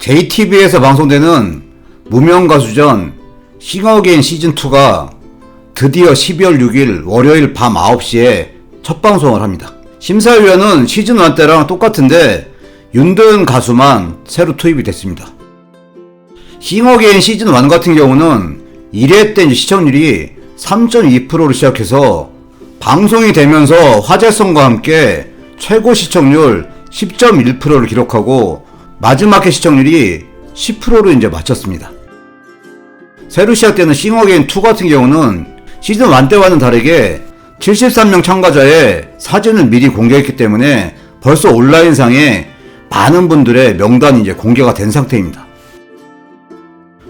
JTBC에서 방송되는 무명 가수전 싱어게인 시즌2가 드디어 12월 6일 월요일 밤 9시에 첫 방송을 합니다. 심사위원은 시즌1 때랑 똑같은데 윤도현 가수만 새로 투입이 됐습니다. 싱어게인 시즌1 같은 경우는 1회 때 시청률이 3.2%로 시작해서 방송이 되면서 화제성과 함께 최고 시청률 10.1%를 기록하고 마지막 회 시청률이 10%로 이제 마쳤습니다. 새로 시작되는 싱어게인 2 같은 경우는 시즌 1 때와는 다르게 73명 참가자의 사진을 미리 공개했기 때문에 벌써 온라인상에 많은 분들의 명단이 이제 공개가 된 상태입니다.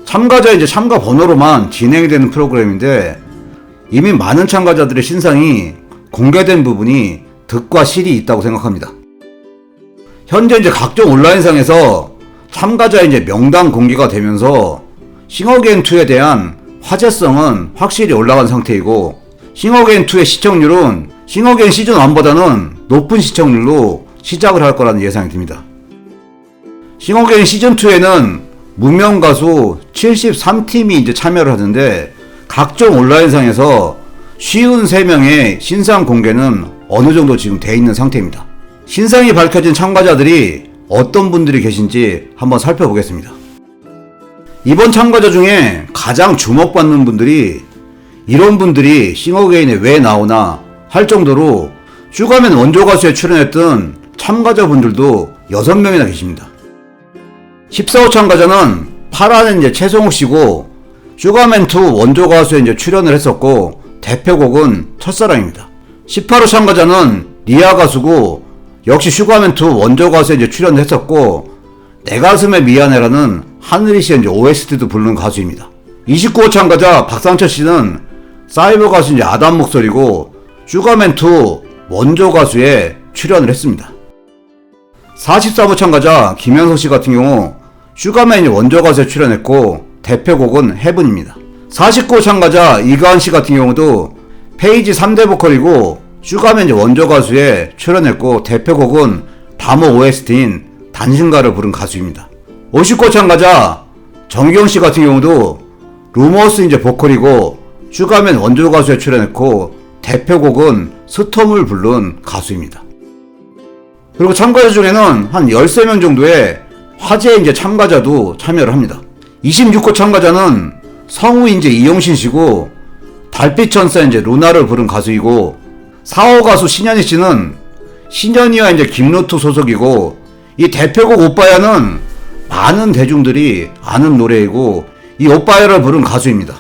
참가자 이제 참가 번호로만 진행이 되는 프로그램인데 이미 많은 참가자들의 신상이 공개된 부분이 득과 실이 있다고 생각합니다. 현재 이제 각종 온라인상에서 참가자 이제 명단 공개가 되면서 싱어게인 2에 대한 화제성은 확실히 올라간 상태이고 싱어게인 2의 시청률은 싱어게인 시즌 1보다는 높은 시청률로 시작을 할 거라는 예상이 듭니다. 싱어게인 시즌 2에는 무명 가수 73팀이 이제 참여를 하는데 각종 온라인상에서 쉬운 3명의 신상 공개는 어느 정도 지금 돼 있는 상태입니다. 신상이 밝혀진 참가자들이 어떤 분들이 계신지 한번 살펴보겠습니다. 이번 참가자 중에 가장 주목받는 분들이 이런 분들이 싱어게인에 왜 나오나 할 정도로 슈가맨 원조 가수에 출연했던 참가자분들도 6명이나 계십니다. 14호 참가자는 파라는 이제 최성욱 씨고 슈가맨2 원조 가수에 이제 출연을 했었고 대표곡은 첫사랑입니다. 18호 참가자는 리아 가수고 역시 슈가맨 2 원조 가수에 이제 출연했었고 내 가슴에 미안해라는 하늘이 씨의 이제 OST도 부르는 가수입니다. 29호 참가자 박상철 씨는 사이버 가수 이제 아담 목소리고 슈가맨 2 원조 가수에 출연을 했습니다. 43호 참가자 김현석 씨 같은 경우 슈가맨이 원조 가수에 출연했고 대표곡은 헤븐입니다. 49호 참가자 이가은 씨 같은 경우도 페이지 3대 보컬이고 슈가맨 원조 가수에 출연했고 대표곡은 다모 OST인 단신가를 부른 가수입니다. 59호 참가자 정경 씨 같은 경우도 루머스 이제 보컬이고 슈가맨 원조 가수에 출연했고 대표곡은 스톰을 부른 가수입니다. 그리고 참가자 중에는 한 13명 정도의 화제 이제 참가자도 참여를 합니다. 26호 참가자는 성우 이제 이용신 씨고 달빛 천사 이제 루나를 부른 가수이고 4호 가수 신현희 씨는 신현희와 이제 김루트 소속이고 이 대표곡 오빠야는 많은 대중들이 아는 노래이고 이 오빠야를 부른 가수입니다.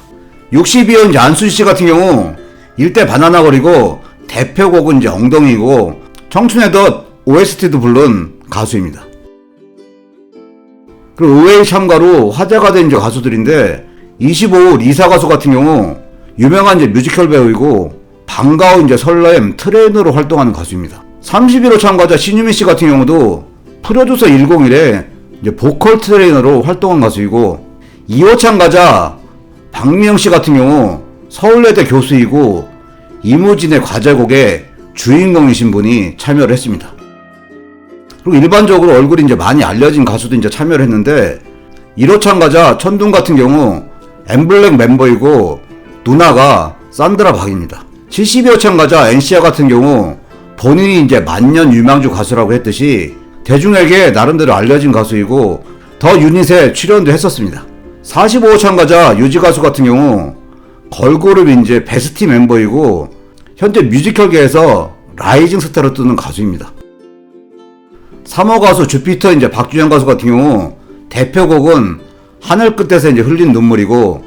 62호 이제 안순 씨 같은 경우 일대 바나나 거리고 대표곡은 이제 엉덩이고 청춘의 덫 OST도 부른 가수입니다. 그리고 의외의 참가로 화제가 된 이제 가수들인데 25호 리사 가수 같은 경우 유명한 이제 뮤지컬 배우이고 반가운 이제 설렘 트레이너로 활동하는 가수입니다. 31호 참가자 신유미 씨 같은 경우도 프로듀서 101에 이제 보컬 트레이너로 활동한 가수이고 2호 참가자 박미영 씨 같은 경우 서울예대 교수이고 이무진의 과제곡의 주인공이신 분이 참여를 했습니다. 그리고 일반적으로 얼굴이 이제 많이 알려진 가수도 이제 참여를 했는데 1호 참가자 천둥 같은 경우 엠블랙 멤버이고 누나가 산드라 박입니다. 72호 참가자 NC아 같은 경우 본인이 이제 만년 유망주 가수라고 했듯이 대중에게 나름대로 알려진 가수이고 더 유닛에 출연도 했었습니다. 45호 참가자 유지 가수 같은 경우 걸그룹 이제 베스티 멤버이고 현재 뮤지컬계에서 라이징 스타로 뜨는 가수입니다. 3호 가수 주피터 이제 박주영 가수 같은 경우 대표곡은 하늘 끝에서 이제 흘린 눈물이고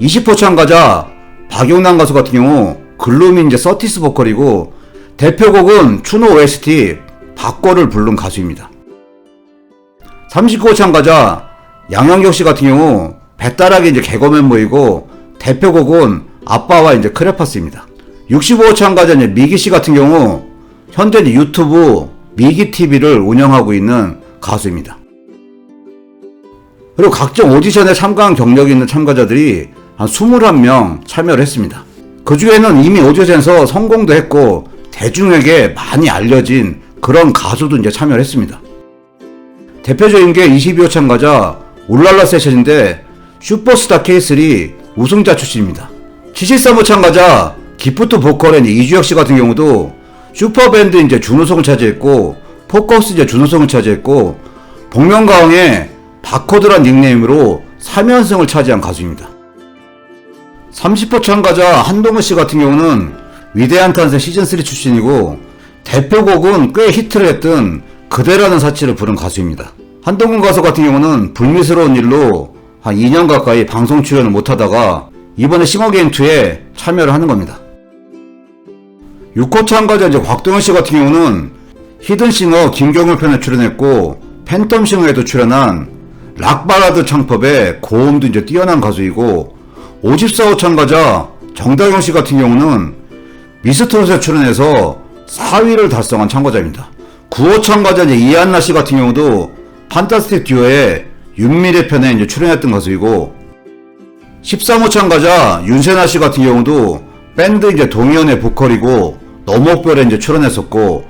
20호 참가자 박용남 가수 같은 경우 글루미 이제 서티스 보컬이고 대표곡은 추노 OST 박거를 부른 가수입니다. 39호 참가자 양현경 씨 같은 경우 배따라기 이제 개거 멤버이고 대표곡은 아빠와 이제 크레파스입니다. 65호 참가자 이제 미기 씨 같은 경우 현재 유튜브 미기 TV를 운영하고 있는 가수입니다. 그리고 각종 오디션에 참가한 경력이 있는 참가자들이 한 21명 참여를 했습니다. 그 중에는 이미 오디션에서 성공도 했고 대중에게 많이 알려진 그런 가수도 이제 참여를 했습니다. 대표적인 게 22호 참가자 울랄라 세션인데 슈퍼스타 K3 우승자 출신입니다. 73호 참가자 기프트 이제 이주혁 씨 같은 경우도 슈퍼밴드 이제 준우승을 차지했고 포커스 이제 준우승을 차지했고 복면가왕의 바코드란 닉네임으로 3연승을 차지한 가수입니다. 30호 참가자 한동훈 씨 같은 경우는 위대한 탄생 시즌3 출신이고 대표곡은 꽤 히트를 했던 그대라는 사치를 부른 가수입니다. 한동훈 가수 같은 경우는 불미스러운 일로 한 2년 가까이 방송 출연을 못하다가 이번에 싱어게인2에 참여를 하는 겁니다. 6호 참가자 이제 곽동현 씨 같은 경우는 히든싱어 김경률 편에 출연했고 팬텀싱어에도 출연한 락발라드 창법의 고음도 이제 뛰어난 가수이고 54호 참가자 정다경 씨 같은 경우는 미스트롯에 출연해서 4위를 달성한 참가자입니다. 9호 참가자 이제 이한나 씨 같은 경우도 판타스틱 듀오의 윤미래 편에 이제 출연했던 가수이고 13호 참가자 윤세나 씨 같은 경우도 밴드 이제 동현의 보컬이고 너목별에 이제 출연했었고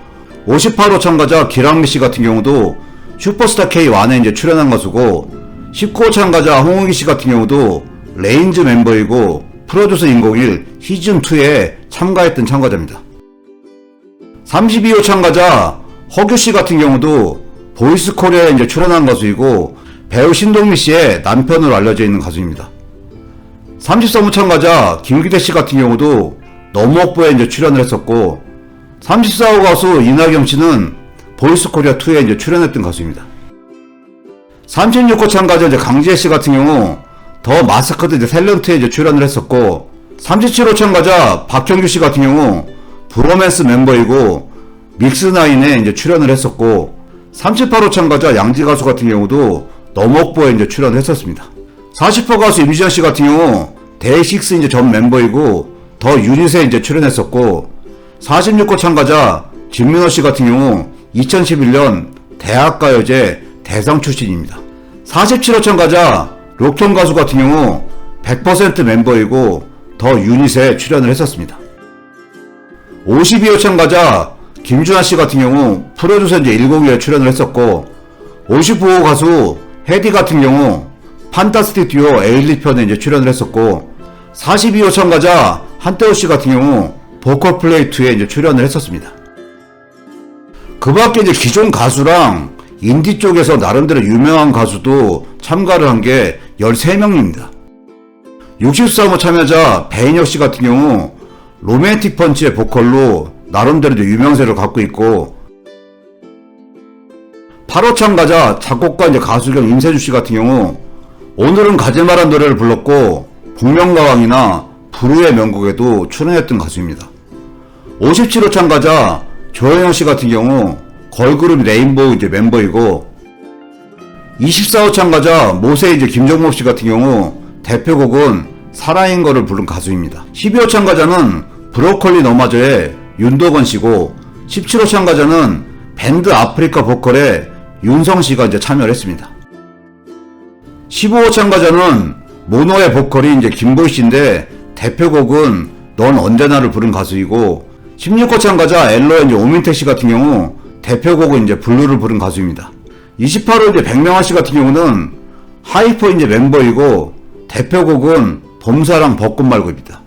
58호 참가자 기랑미 씨 같은 경우도 슈퍼스타 K1에 이제 출연한 가수고 19호 참가자 홍은기 씨 같은 경우도 레인즈 멤버이고 프로듀서 인공일 시즌2에 참가했던 참가자입니다. 32호 참가자 허규 씨 같은 경우도 보이스 코리아에 이제 출연한 가수이고 배우 신동미 씨의 남편으로 알려져 있는 가수입니다. 33호 참가자 김기대 씨 같은 경우도 너무업부에 이제 출연을 했었고 34호 가수 이나경 씨는 보이스 코리아 2에 이제 출연했던 가수입니다. 36호 참가자 강지혜 씨 같은 경우 더 마스크드 이제 탤런트에 이제 출연을 했었고 37호 참가자 박형규 씨 같은 경우 브로맨스 멤버이고 믹스나인에 이제 출연을 했었고 38호 참가자 양지 가수 같은 경우도 너목보에 이제 출연을 했었습니다. 40호 가수 임지현 씨 같은 경우 데이식스 이제 전 멤버이고 더 유닛에 이제 출연했었고 46호 참가자 진민호 씨 같은 경우 2011년 대학가요제 대상 출신입니다. 47호 참가자 록톤 가수 같은 경우 100% 멤버이고 더 유닛에 출연을 했었습니다. 52호 참가자 김준하 씨 같은 경우 프로듀서 이제 101에 출연을 했었고 59호 가수 헤디 같은 경우 판타스틱 듀오 에일리 편에 이제 출연을 했었고 42호 참가자 한태호 씨 같은 경우 보컬 플레이 2에 이제 출연을 했었습니다. 그 밖에 이제 기존 가수랑 인디 쪽에서 나름대로 유명한 가수도 참가를 한 게 13명입니다. 63호 참여자 배인혁 씨 같은 경우 로맨틱 펀치의 보컬로 나름대로 이제 유명세를 갖고 있고 8호 참가자 작곡가 이제 가수 겸 임세주 씨 같은 경우 오늘은 가지마란 노래를 불렀고 복면가왕이나 부르의 명곡에도 출연했던 가수입니다. 57호 참가자 조영영 씨 같은 경우 걸그룹 레인보우 이제 멤버이고 24호 참가자 모세 이제 김정목 씨 같은 경우 대표곡은 사랑인 거를 부른 가수입니다. 12호 참가자는 브로콜리 너마저의 윤도건 씨고 17호 참가자는 밴드 아프리카 보컬의 윤성 씨가 이제 참여를 했습니다. 15호 참가자는 모노의 보컬이 이제 김보희 씨인데 대표곡은 넌 언제나를 부른 가수이고 16호 참가자 엘로의 이제 오민택 씨 같은 경우 대표곡은 이제 블루를 부른 가수입니다. 28호 이제 백명아 씨 같은 경우는 하이퍼 이제 멤버이고 대표곡은 봄사랑 벚꽃 말고입니다.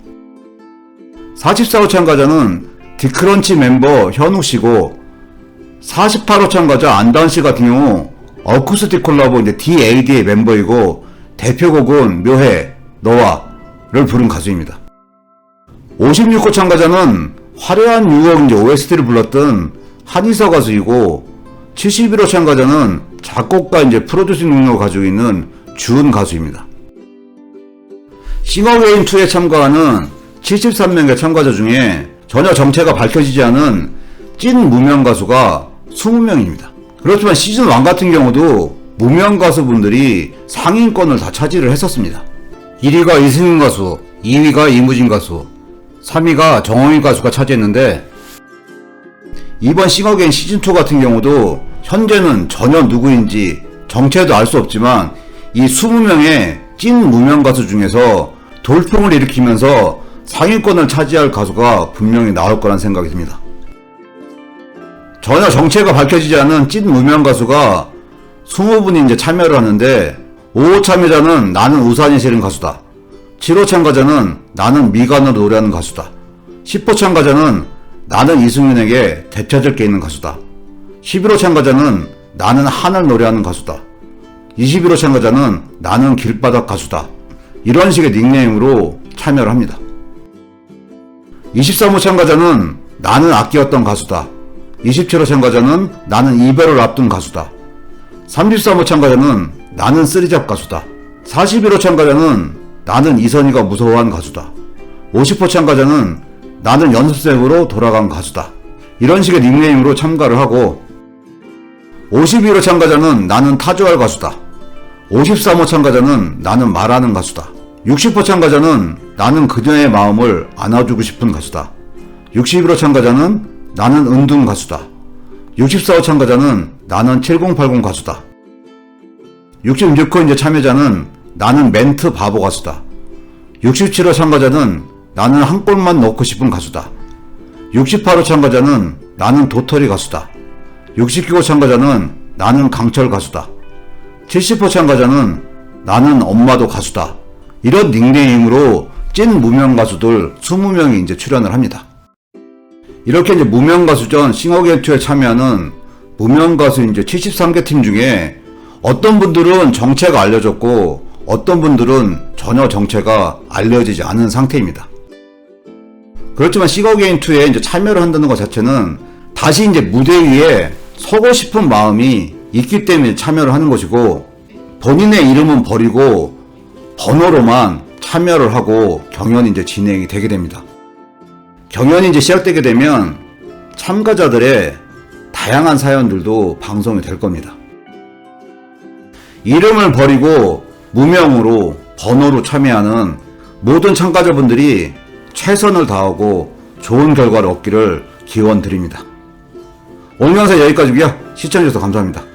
44호 참가자는 디크런치 멤버 현우 씨고 48호 참가자 안다은 씨 같은 경우 어쿠스틱 콜라보 이제 DAD의 멤버이고 대표곡은 묘해 너와를 부른 가수입니다. 56호 참가자는 화려한 유혹 이제 OST를 불렀던 한이서 가수이고 71호 참가자는 작곡가 이제 프로듀싱 능력을 가지고 있는 주은 가수입니다. 싱어게인2에 참가하는 73명의 참가자 중에 전혀 정체가 밝혀지지 않은 찐 무명 가수가 20명입니다. 그렇지만 시즌 1 같은 경우도 무명 가수분들이 상위권을 다 차지를 했었습니다. 1위가 이승윤 가수, 2위가 이무진 가수, 3위가 정홍일 가수가 차지했는데 이번 싱어게인 시즌2 같은 경우도 현재는 전혀 누구인지 정체도 알 수 없지만 이 20명의 찐 무명 가수 중에서 돌풍을 일으키면서 상위권을 차지할 가수가 분명히 나올 거란 생각이 듭니다. 전혀 정체가 밝혀지지 않은 찐 무명 가수가 20분이 이제 참여를 하는데 5호 참여자는 나는 우산이 싫은 가수다. 7호 참가자는 나는 미간으로 노래하는 가수다. 10호 참가자는 나는 이승윤에게 되찾을 게 있는 가수다. 11호 참가자는 나는 하늘 노래하는 가수다. 21호 참가자는 나는 길바닥 가수다. 이런 식의 닉네임으로 참여를 합니다. 23호 참가자는 나는 아끼었던 가수다. 27호 참가자는 나는 이별을 앞둔 가수다. 33호 참가자는 나는 쓰리잡 가수다. 41호 참가자는 나는 이선희가 무서워한 가수다. 50호 참가자는 나는 연습생으로 돌아간 가수다. 이런 식의 닉네임으로 참가를 하고 51호 참가자는 나는 타조할 가수다. 53호 참가자는 나는 말하는 가수다. 60호 참가자는 나는 그녀의 마음을 안아주고 싶은 가수다. 61호 참가자는 나는 은둔 가수다. 64호 참가자는 나는 7080 가수다. 66호 이제 참여자는 나는 멘트 바보 가수다. 67호 참가자는 나는 한 골만 넣고 싶은 가수다. 68호 참가자는 나는 도토리 가수다. 69호 참가자는 나는 강철 가수다. 70호 참가자는 나는 엄마도 가수다. 이런 닉네임으로 찐 무명 가수들 20명이 이제 출연을 합니다. 이렇게 이제 무명 가수전 싱어게이트에 참여하는 무명 가수 이제 73개 팀 중에 어떤 분들은 정체가 알려졌고 어떤 분들은 전혀 정체가 알려지지 않은 상태입니다. 그렇지만 싱어게인2에 이제 참여를 한다는 것 자체는 다시 이제 무대 위에 서고 싶은 마음이 있기 때문에 참여를 하는 것이고 본인의 이름은 버리고 번호로만 참여를 하고 경연이 이제 진행이 되게 됩니다. 경연이 이제 시작되게 되면 참가자들의 다양한 사연들도 방송이 될 겁니다. 이름을 버리고 무명으로 번호로 참여하는 모든 참가자분들이 최선을 다하고 좋은 결과를 얻기를 기원 드립니다. 오늘 영상 여기까지고요. 시청해주셔서 감사합니다.